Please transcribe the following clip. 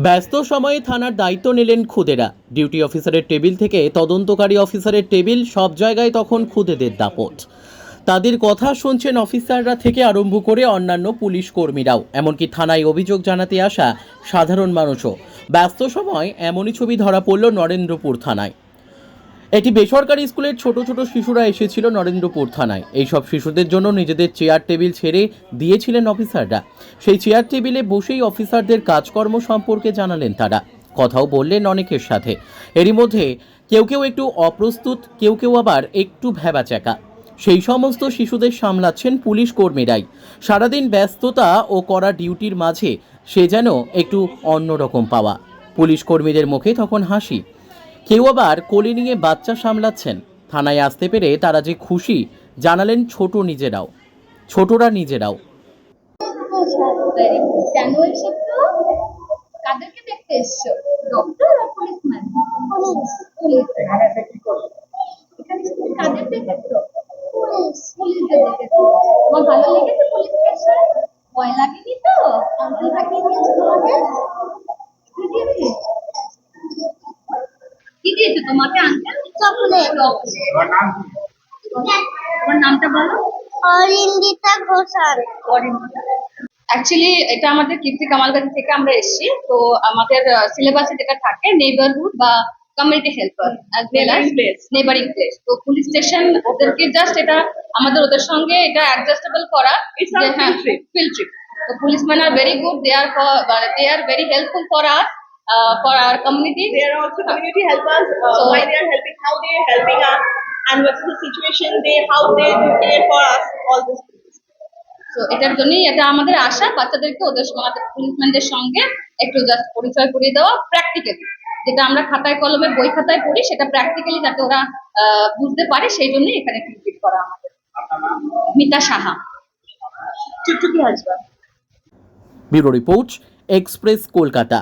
ব্যস্ত সময়ে থানার দায়িত্ব নিলেন খুদেরা। ডিউটি অফিসারের টেবিল থেকে তদন্তকারী অফিসারের টেবিল সব জায়গায় তখন খুদেদের দাপট। তাদের কথা শুনছেন অফিসাররা থেকে আরম্ভ করে অন্যান্য পুলিশ কর্মীরাও। এমনকি থানায় অভিযোগ জানাতে আসা সাধারণ মানুষও। ব্যস্ত সময় এমনই ছবি ধরা পড়ল নরেন্দ্রপুর থানায়। একটি বেসরকারি স্কুলের ছোট ছোট শিশুরা এসেছিল নরেন্দ্রপুর থানায়। এইসব শিশুদের জন্য নিজেদের চেয়ার টেবিল ছেড়ে দিয়েছিলেন অফিসাররা। সেই চেয়ার টেবিলে বসেই অফিসারদের কাজকর্ম সম্পর্কে জানালেন তারা। কথাও বললেন অনেকের সাথে। এরই মধ্যে কেউ কেউ একটু অপ্রস্তুত, কেউ কেউ আবার একটু ভেবাচাকা সেই সমস্ত শিশুদের সামলাচ্ছেন পুলিশ কর্মীরাই। সারাদিন ব্যস্ততা ও করা ডিউটির মাঝে সে যেন একটু অন্যরকম পাওয়া। পুলিশ কর্মীদের মুখে তখন হাসি। কেউ আবার কোলে নিয়ে বাচ্চা সামলাচ্ছেন। থানায় আসতে পেরে তারা যে খুশি জানালেন ছোট নিজেরাও। ছোটরা নিজেরাও। Very good. কেন কাদেরকে দেখতে এসছো? ডক্টর আর পুলিশম্যান পুলিশ এখানে তুমি কাদের দেখেছ? পুলিশ পুলিশদের দেখেছ। তোমার ভালো লেগেছে পুলিশ স্টেশন? ভয় লাগেনি তো? আঙ্কেল দিয়েছে তোমাকে কি দিয়েছে কি দিয়েছে তোমাকে আঙ্কেল চকলেট। তোমার নামটা বলো। অরিন্দিতা ঘোষাল। অ্যাকচুয়ালি এটা আমাদের কীর্তি কামালগাছি থেকে আমরা এসেছি। তো আমাদের সিলেবাসে যেটা থাকে নেইবারহুড বা community helper as well as neighbouring place তো পুলিশ স্টেশন ওদেরকে জাস্ট এটা আমাদের ওদের সঙ্গে এটা অ্যাডজাস্টেবল করা হ্যাঁ. ফিল্ড ট্রিপ তো policeman are very good they are they are very helpful for us for our community They are also community helpers. Uh, So- why they are helping, how they are helping us, and what's the situation they, how they do care for us. All this. তো এটার জন্যই এটা আমাদের আশা বাচ্চাদেরকে ওদের আমাদের পুলিশম্যানদের সঙ্গে একটু জাস্ট পরিচয় করিয়ে দেওয়া প্র্যাকটিক্যালি যেটা আমরা খাতায় কলমে বই খাতায় পড়ি সেটা প্র্যাকটিক্যালি যাতে ওরা আহ, বুঝতে পারে সেই জন্যই এখানে ভিজিট করা আমাদের Mita Saha husband. Bureau report express Kolkata